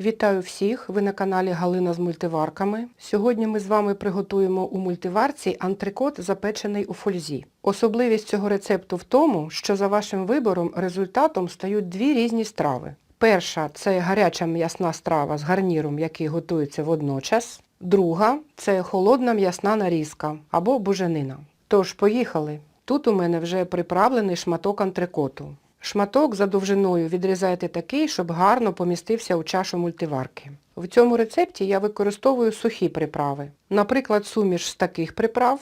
Вітаю всіх! Ви на каналі Галина з мультиварками. Сьогодні ми з вами приготуємо у мультиварці антрикот, запечений у фользі. Особливість цього рецепту в тому, що за вашим вибором результатом стають дві різні страви. Перша це гаряча м'ясна страва з гарніром, який готується водночас. Друга це холодна м'ясна нарізка або буженина. Тож, поїхали! Тут у мене вже приправлений шматок антрикоту. Шматок за довжиною відрізайте такий, щоб гарно помістився у чашу мультиварки. В цьому рецепті я використовую сухі приправи. Наприклад, суміш з таких приправ.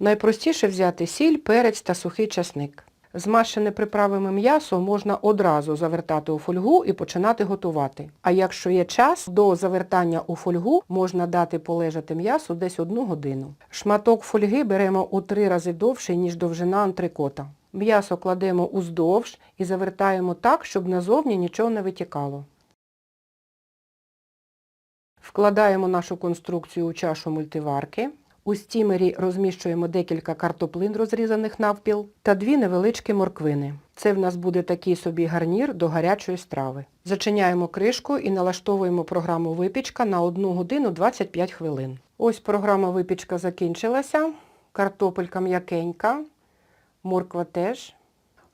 Найпростіше взяти сіль, перець та сухий часник. Змащене приправами м'ясо можна одразу завертати у фольгу і починати готувати. А якщо є час, до завертання у фольгу можна дати полежати м'ясу десь одну годину. Шматок фольги беремо у три рази довший, ніж довжина антрикота. М'ясо кладемо уздовж і завертаємо так, щоб назовні нічого не витікало. Вкладаємо нашу конструкцію у чашу мультиварки. У стімері розміщуємо декілька картоплин, розрізаних навпіл, та дві невеличкі морквини. Це в нас буде такий собі гарнір до гарячої страви. Зачиняємо кришку і налаштовуємо програму випічка на 1 годину 25 хвилин. Ось програма випічка закінчилася. Картопелька м'якенька, морква теж.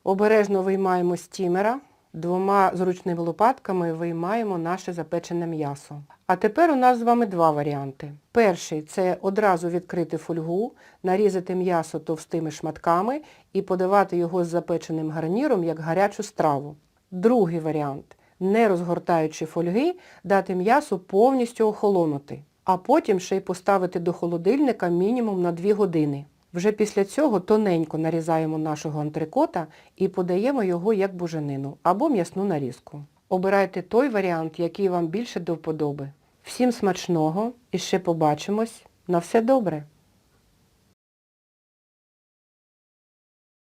Обережно виймаємо стімера. Двома зручними лопатками виймаємо наше запечене м'ясо. А тепер у нас з вами два варіанти. Перший – це одразу відкрити фольгу, нарізати м'ясо товстими шматками і подавати його з запеченим гарніром як гарячу страву. Другий варіант – не розгортаючи фольги, дати м'ясу повністю охолонути, а потім ще й поставити до холодильника мінімум на 2 години. Вже після цього тоненько нарізаємо нашого антрикота і подаємо його як буженину або м'ясну нарізку. Обирайте той варіант, який вам більше до вподоби. Всім смачного і ще побачимось. На все добре!